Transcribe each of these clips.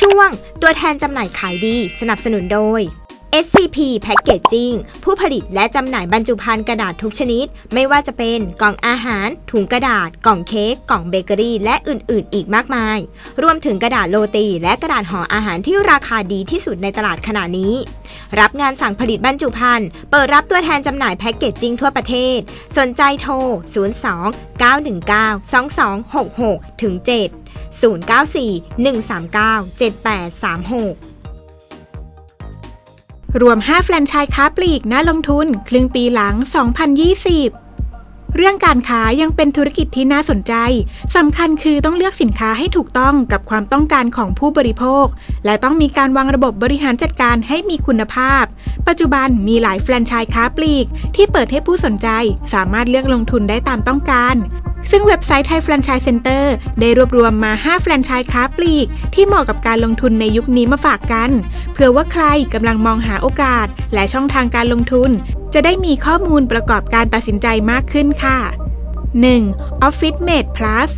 ช่วงตัวแทนจำหน่ายขายดีสนับสนุนโดย SCP Packaging ผู้ผลิตและจำหน่ายบรรจุภัณฑ์กระดาษทุกชนิด ไม่ว่าจะเป็นกล่องอาหาร ถุงกระดาษ กล่องเค้กกล่องเบเกอรี่ และอื่น ๆ อีกมากมาย รวมถึงกระดาษโรตี และกระดาษห่ออาหารที่ราคาดีที่สุดในตลาดขณะนี้ รับงานสั่งผลิตบรรจุภัณฑ์เปิดรับตัวแทนจำหน่ายแพ็กเกจจิ้งทั่วประเทศ สนใจโทร 02 919 2266ถึง7 094 139 7836รวม 5 แฟรนไชส์ค้าปลีกน่าลงทุน ครึ่งปีหลัง 2020 เรื่องการค้ายังเป็นธุรกิจที่น่าสนใจ สำคัญคือต้องเลือกสินค้าให้ถูกต้องกับความต้องการของผู้บริโภค และต้องมีการวางระบบบริหารจัดการให้มีคุณภาพ ปัจจุบันมีหลายแฟรนไชส์ค้าปลีก ที่เปิดให้ผู้สนใจสามารถเลือกลงทุนได้ตามต้องการ ซึ่งเว็บไซต์ไทยแฟรนไชส์เซ็นเตอร์ได้รวบรวมมา 5 แฟรนไชส์ค้าปลีก ที่เหมาะกับการลงทุนในยุคนี้มาฝากกัน เพื่อว่าใครกำลังมองหาโอกาส และช่องทางการลงทุน จะได้มีข้อมูลประกอบการตัดสินใจมากขึ้นค่ะ 1. Office Mate Plus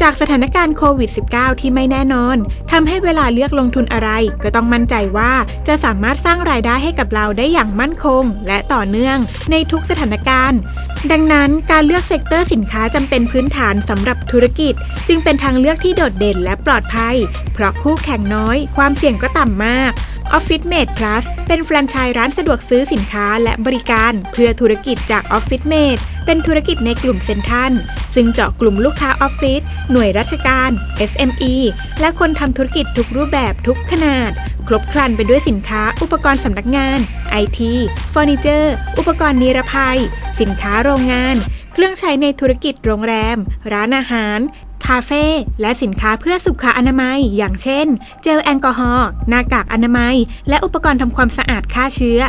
จากสถานการณ์โควิด -19 ที่ไม่แน่นอนทำให้เวลาเลือกลงทุนอะไร ก็ต้องมั่นใจว่าจะสามารถสร้างรายได้ให้กับเราได้อย่างมั่นคง และต่อเนื่องในทุกสถานการณ์ ดังนั้นการเลือกเซกเตอร์สินค้าจำเป็นพื้นฐานสำหรับธุรกิจ จึงเป็นทางเลือกที่โดดเด่นและปลอดภัย เพราะคู่แข่งน้อย ความเสี่ยงก็ต่ำมาก Office Mate Plus เป็นแฟรนไชส์ร้านสะดวกซื้อสินค้าและบริการ เพื่อธุรกิจจาก Office Mate เป็นธุรกิจในกลุ่มเซนทรัล ซึ่งเจาะกลุ่มลูกค้าออฟฟิศหน่วยราชการ SME และคนทำธุรกิจทุกรูปแบบทุกขนาด ครบครันไปด้วยสินค้าอุปกรณ์สำนักงาน IT เฟอร์นิเจอร์ อุปกรณ์นิรภัย สินค้าโรงงาน เครื่องใช้ในธุรกิจโรงแรม ร้านอาหาร คาเฟ่และสินค้าเพื่อสุขอนามัย อย่างเช่น เจลแอลกอฮอล์หน้ากากอนามัย และอุปกรณ์ทำความสะอาดฆ่าเชื้อ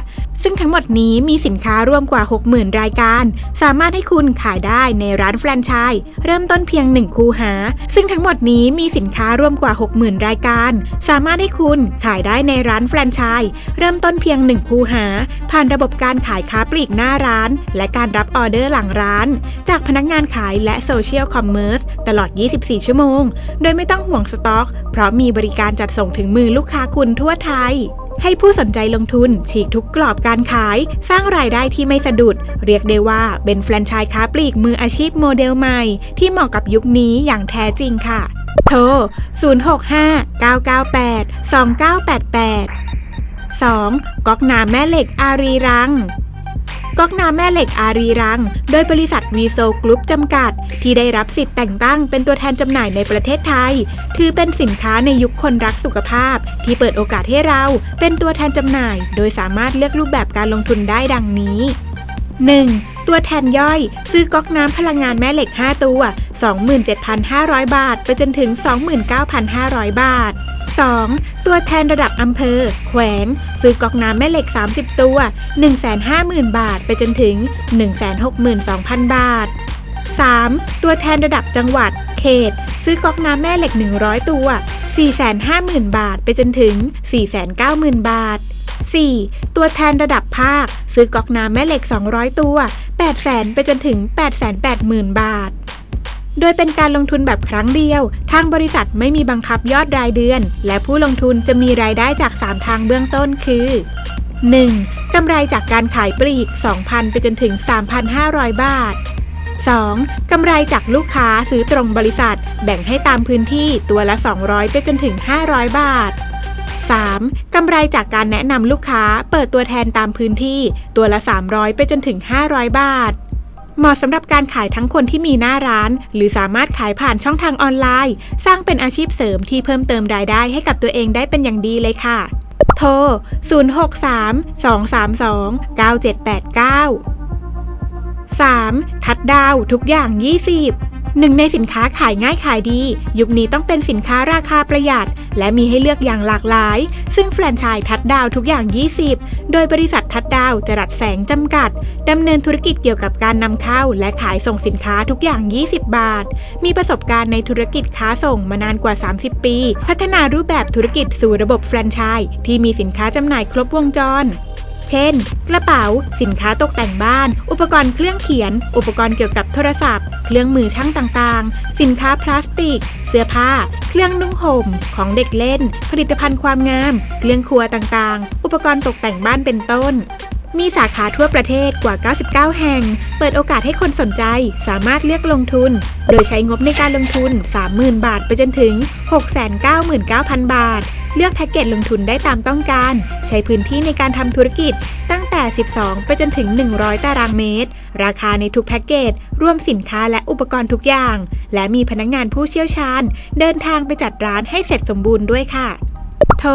ซึ่งทั้งหมดนี้มีสินค้ารวมกว่า 60,000 รายการ สามารถให้คุณขายได้ในร้านแฟรนไชส์เริ่มต้นเพียง 1 คูหา ซึ่งทั้งหมดนี้มีสินค้ารวมกว่า 60,000 รายการ สามารถให้คุณขายได้ในร้านแฟรนไชส์เริ่มต้นเพียง 1 คูหา ผ่านระบบการขายค้าปลีกหน้าร้าน และการรับออเดอร์หลังร้าน จากพนักงานขายและโซเชียลคอมเมอร์สตลอด24 ชั่วโมง โดยไม่ต้องห่วงสต็อก เพราะมีบริการจัดส่งถึงมือลูกค้าคุณทั่วไทย ให้ผู้สนใจลงทุน ฉีกทุกกรอบการขาย สร้างรายได้ที่ไม่สะดุด เรียกได้ว่าเป็นแฟรนไชส์ค้าปลีกมืออาชีพโมเดลใหม่ ที่เหมาะกับยุคนี้อย่างแท้จริงค่ะ โทร 065-998-2988 2. ก๊อกน้ำแม่เหล็กอารีรัง ก๊อกน้ำแม่เหล็กอารีรัง โดยบริษัทวีโซกรุ๊ปจำกัด ที่ได้รับสิทธิ์แต่งตั้งเป็นตัวแทนจำหน่ายในประเทศไทย ถือเป็นสินค้าในยุคคนรักสุขภาพ ที่เปิดโอกาสให้เราเป็นตัวแทนจำหน่าย โดยสามารถเลือกรูปแบบการลงทุนได้ดังนี้ 1. ตัวแทนย่อย ซื้อก๊อกน้ำพลังงานแม่เหล็ก 5 ตัว 27,500 บาท ไปจนถึง 29,500 บาท 2. ตัวแทนระดับอำเภอ แขวง ซื้อกอกน้ำแม่เหล็ก 30 ตัว 150,000 บาทไปจนถึง 162,000 บาท 3. ตัวแทนระดับจังหวัด เขต ซื้อกอกน้ำแม่เหล็ก 100 ตัว 450,000 บาทไปจนถึง 490,000 บาท 4. ตัวแทนระดับภาค ซื้อกอกน้ำแม่เหล็ก 200 ตัว 800,000 ไปจนถึง 880,000 บาท โดยเป็นการลงทุนแบบครั้งเดียว ทางบริษัทไม่มีบังคับยอดรายเดือน และผู้ลงทุนจะมีรายได้จาก 3 ทางเบื้องต้นคือ 1. กำไรจากการขายปลีก 2,000 ไปจนถึง 3,500 บาท 2. กำไรจากลูกค้าซื้อตรงบริษัท แบ่งให้ตามพื้นที่ตัวละ 200 ไปจนถึง 500 บาท 3. กำไรจากการแนะนำลูกค้าเปิดตัวแทนตามพื้นที่ตัวละ 300 ไปจนถึง 500 บาท เหมาะสำหรับการขายทั้งคนที่มีหน้าร้าน หรือสามารถขายผ่านช่องทางออนไลน์ สร้างเป็นอาชีพเสริมที่เพิ่มเติมรายได้ให้กับตัวเองได้เป็นอย่างดีเลยค่ะ โทร 063 232 9789 3. ทัดดาวทุกอย่าง 20 หนึ่งในสินค้าขายง่ายขายดี ยุคนี้ต้องเป็นสินค้าราคาประหยัด และมีให้เลือกอย่างหลากหลาย ซึ่งแฟรนไชส์ทัดดาวทุกอย่าง 20 โดยบริษัททัดดาวจรัสแสงจำกัดดำเนินธุรกิจเกี่ยวกับการนำเข้า และขายส่งสินค้าทุกอย่าง 20 บาท มีประสบการณ์ในธุรกิจค้าส่งมานานกว่า 30 ปี พัฒนารูปแบบธุรกิจสู่ระบบแฟรนไชส์ที่มีสินค้าจำหน่ายครบวงจร เช่น กระเป๋า สินค้าตกแต่งบ้าน อุปกรณ์เครื่องเขียน อุปกรณ์เกี่ยวกับโทรศัพท์ เครื่องมือช่างต่างๆ สินค้าพลาสติก เสื้อผ้า เครื่องนุ่งห่ม ของเด็กเล่น ผลิตภัณฑ์ความงาม เครื่องครัวต่างๆ อุปกรณ์ตกแต่งบ้านเป็นต้น มีสาขาทั่วประเทศกว่า 99 แห่ง เปิดโอกาสให้คนสนใจสามารถเลือกลงทุน โดยใช้งบในการลงทุน 30,000 บาทไปจนถึง 699,000 บาท เลือกแพ็กเกจลงทุนได้ตามต้องการ ใช้พื้นที่ในการทำธุรกิจตั้งแต่ 12 ไปจนถึง 100 ตารางเมตร ราคาในทุกแพ็กเกจรวมสินค้าและอุปกรณ์ทุกอย่าง และมีพนักงงานผู้เชี่ยวชาญ เดินทางไปจัดร้านให้เสร็จสมบูรณ์ด้วยค่ะโทร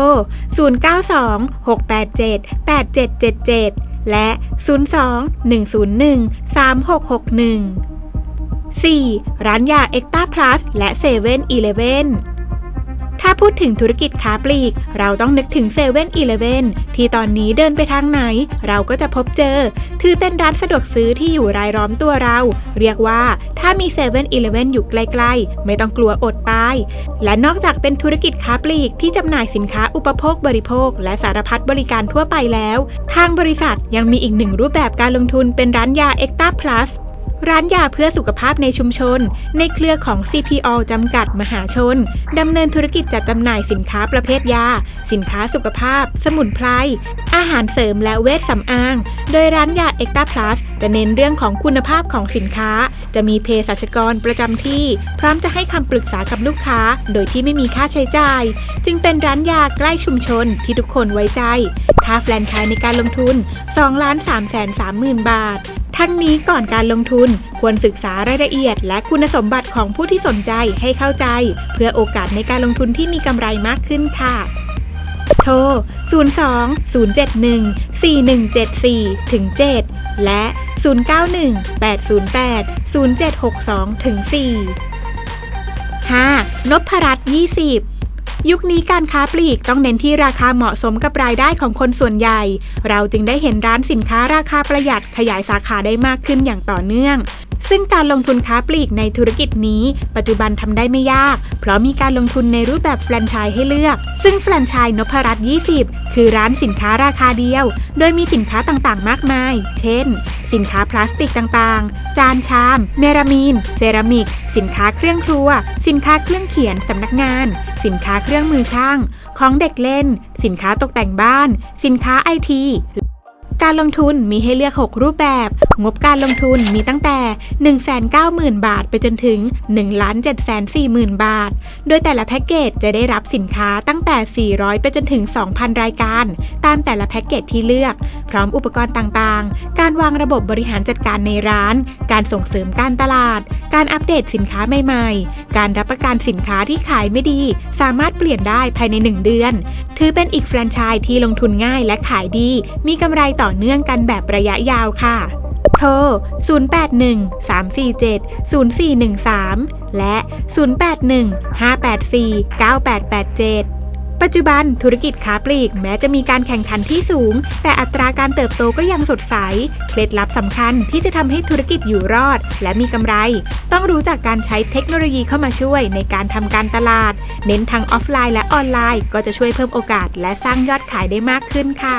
092-687-8777 และ 02-101-3661 4. ร้านยาเอ็กตาพลัสและ7 e เ e ่ e อ ถ้าพูดถึงธุรกิจค้าปลีก เราต้องนึกถึง7 e เ e ่ e อที่ตอนนี้เดินไปทางไหน เราก็จะพบเจอ ถือเป็นร้านสะดวกซื้อที่อยู่รายล้อมตัวเรา เรียกว่าถ้ามี7 e เ e ่ e ออยู่ใกล้ๆ ไม่ต้องกลัวอดตาย และนอกจากเป็นธุรกิจค้าปลีกที่จำหน่ายสินค้าอุปโภคบริโภค และสารพัดบริการทั่วไปแล้ว ทางบริษัทยังมีอีกหนึ่งรูปแบบการลงทุนเป็นร้านยาเอ็กตาพลัส ร้านยาเพื่อสุขภาพในชุมชน ในเครือของ CPO จำกัดมหาชน ดำเนินธุรกิจจัดจำหน่ายสินค้าประเภทยา สินค้าสุขภาพ สมุนไพร อาหารเสริมและเวชสำอาง โดยร้านยาเอ็กตาพลัสจะเน้นเรื่องของคุณภาพของสินค้า จะมีเภสัชกรประจำที่ พร้อมจะให้คำปรึกษากับลูกค้า โดยที่ไม่มีค่าใช้จ่าย จึงเป็นร้านยาใกล้ชุมชนที่ทุกคนไว้ใจ ค่าแฟรนไชส์ในการลงทุน2ล้าน3แสน3หมื่นบาท ทั้งนี้ก่อนการลงทุนควรศึกษารายละเอียด และคุณสมบัติของผู้ที่สนใจให้เข้าใจ เพื่อโอกาสในการลงทุนที่มีกำไรมากขึ้นค่ะ โทร 02 071 4174ถึง7และ 091 808 0762ถึง4 5. นพรัตน์20 ยุคนี้การค้าปลีกต้องเน้นที่ราคาเหมาะสมกับรายได้ของคนส่วนใหญ่ เราจึงได้เห็นร้านสินค้าราคาประหยัดขยายสาขาได้มากขึ้นอย่างต่อเนื่อง ซึ่งการลงทุนค้าปลีกในธุรกิจนี้ ปัจจุบันทำได้ไม่ยาก เพราะมีการลงทุนในรูปแบบแฟรนไชส์ให้เลือก ซึ่งแฟรนไชส์นพรัตน์20 คือร้านสินค้าราคาเดียว โดยมีสินค้าต่างๆ มากมาย เช่น สินค้าพลาสติกต่างๆ จานชาม เมรามีน เซรามิก สินค้าเครื่องครัว สินค้าเครื่องเขียนสำนักงาน สินค้าเครื่องมือช่าง ของเด็กเล่น สินค้าตกแต่งบ้าน สินค้าไอที การลงทุนมีให้เลือก 6 รูปแบบ งบการลงทุนมีตั้งแต่ 190,000 บาทไปจนถึง 1,740,000 บาท โดยแต่ละแพ็กเกจจะได้รับสินค้าตั้งแต่ 400 ไปจนถึง 2,000 รายการ ตามแต่ละแพ็กเกจที่เลือก พร้อมอุปกรณ์ต่างๆ การวางระบบบริหารจัดการในร้าน การส่งเสริมการตลาด การอัปเดตสินค้าใหม่ๆ การรับประกันสินค้าที่ขายไม่ดี สามารถเปลี่ยนได้ภายใน 1 เดือน ถือเป็นอีกแฟรนไชส์ที่ลงทุนง่ายและขายดี มีกำไรต่อเนื่องกันแบบระยะยาวค่ะ โทร 081 347 0413 และ 081 584 9887ปัจจุบันธุรกิจค้าปลีกแม้จะมีการแข่งขันที่สูง แต่อัตราการเติบโตก็ยังสดใส เคล็ดลับสำคัญที่จะทำให้ธุรกิจอยู่รอด และมีกำไร ต้องรู้จักการใช้เทคโนโลยีเข้ามาช่วยในการทำการตลาด เน้นทั้งออฟไลน์และออนไลน์ ก็จะช่วยเพิ่มโอกาส และสร้างยอดขายได้มากขึ้นค่ะ